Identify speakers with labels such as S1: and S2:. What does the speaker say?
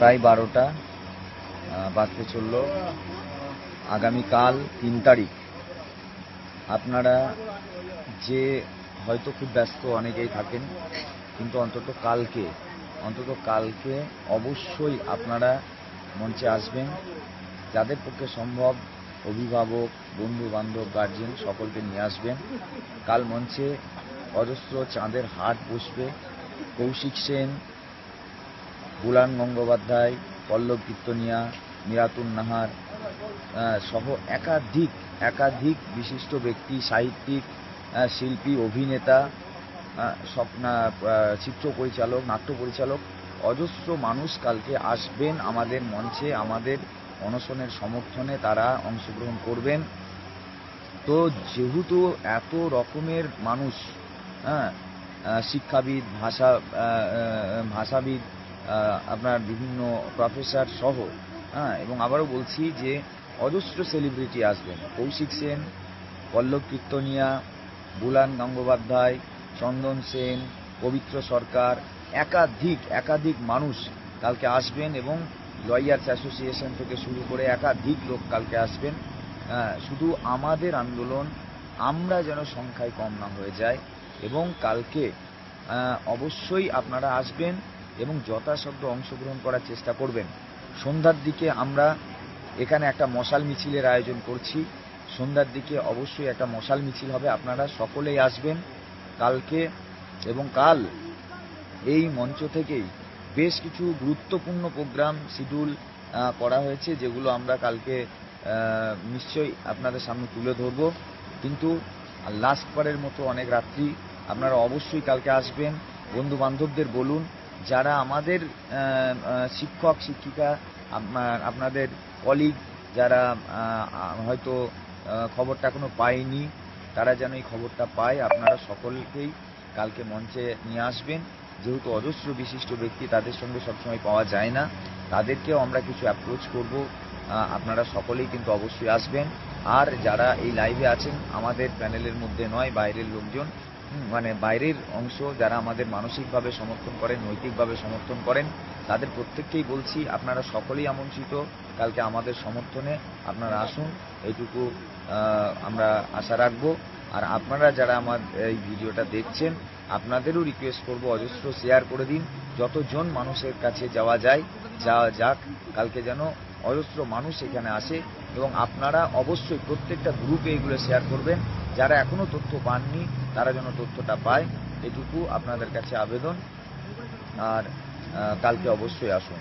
S1: প্রায় বারোটা বাজতে চলল। আগামীকাল তিন তারিখ। আপনারা যে হয়তো খুব ব্যস্ত অনেকেই থাকেন, কিন্তু অন্তত কালকে অন্তত কালকে অবশ্যই আপনারা মঞ্চে আসবেন। যাদের পক্ষে সম্ভব অভিভাবক বন্ধু বান্ধব গার্জেন সকলকে নিয়ে আসবেন। কাল মঞ্চে অজস্র চাঁদের হাট বসবে। কৌশিক সেন বুলান গঙ্গোপাধ্যায়, পল্লব কীর্তনিয়া, মিরাতুন নাহার সহ একাধিক একাধিক বিশিষ্ট ব্যক্তি, সাহিত্যিক শিল্পী, অভিনেতা স্বপ্না চিত্র পরিচালক, নাট্য পরিচালক, অজস্র মানুষ কালকে আসবেন আমাদের মঞ্চে, আমাদের অনশনের সমর্থনে তারা অংশগ্রহণ করবেন। তো যেহেতু এত রকমের মানুষ হ্যাঁ শিক্ষাবিদ, ভাষা ভাষাবিদ আপনার বিভিন্ন প্রফেসর সহ হ্যাঁ এবং আবারও বলছি যে অজস্র সেলিব্রিটি আসবেন। কৌশিক সেন পল্লব কীর্তনিয়া বুলান গঙ্গোপাধ্যায় চন্দন সেন পবিত্র সরকার একাধিক একাধিক মানুষ কালকে আসবেন এবং লয়ার্স অ্যাসোসিয়েশন থেকে শুরু করে একাধিক লোক কালকে আসবেন। আহ, শুধু আমাদের আন্দোলন আমরা যেন সংখ্যায় কম না হয়ে যায় এবং কালকে অবশ্যই আপনারা আসবেন। এবং যথাসাধ্য অংশগ্রহণ করার চেষ্টা করবেন। সন্ধ্যার দিকে আমরা এখানে একটা মশাল মিছিলের আয়োজন করছি। সন্ধ্যার দিকে অবশ্যই একটা মশাল মিছিল হবে। আপনারা সকলেই আসবেন কালকে এবং কাল এই মঞ্চ থেকেই। বেশ কিছু গুরুত্বপূর্ণ প্রোগ্রাম শিডিউল করা হয়েছে, যেগুলো আমরা কালকে নিশ্চয়ই আপনাদের সামনে তুলে ধরবো। কিন্তু লাস্ট বারের মতো অনেক রাত্রি। আপনারা অবশ্যই কালকে আসবেন। বন্ধু বান্ধবদের বলুন যারা আমাদের শিক্ষক, শিক্ষিকা আপনাদের কলিগ যারা হয়তো খবরটা এখনও পায়নি, তারা যেন এই খবরটা পায়, আপনারা সকলকেই কালকে মঞ্চে নিয়ে আসবেন। যেহেতু অজস্র বিশিষ্ট ব্যক্তি তাদের সঙ্গে সবসময় পাওয়া যায় না, তাদেরকেও আমরা কিছু অ্যাপ্রোচ করব। আপনারা সকলেই কিন্তু অবশ্যই আসবেন। আর যারা এই লাইভে আছেন, আমাদের প্যানেলের মধ্যে নয়, বাইরের লোকজন মানে বাইরের অংশ যারা আমাদের মানসিকভাবে সমর্থন করেন, নৈতিকভাবে সমর্থন করেন, তাদের প্রত্যেককেই বলছি, আপনারা সকলেই আমন্ত্রিত, কালকে আমাদের সমর্থনে আপনারা আসুন, এইটুকু আমরা আশা রাখব। আর আপনারা যারা আমার এই ভিডিওটা দেখছেন, আপনাদেরও রিকোয়েস্ট করব, অজস্র শেয়ার করে দিন, যতজন মানুষের কাছে যাওয়া যায়, যাওয়া যাক, কালকে যেন অজস্র মানুষ এখানে আসে, এবং আপনারা অবশ্যই প্রত্যেকটা গ্রুপে এগুলো শেয়ার করবেন। যারা এখনও তথ্য পাননি, তারা যেন তথ্যটা পায়। এটুকু আপনাদের কাছে আবেদন। আর কালকে অবশ্যই আসুন।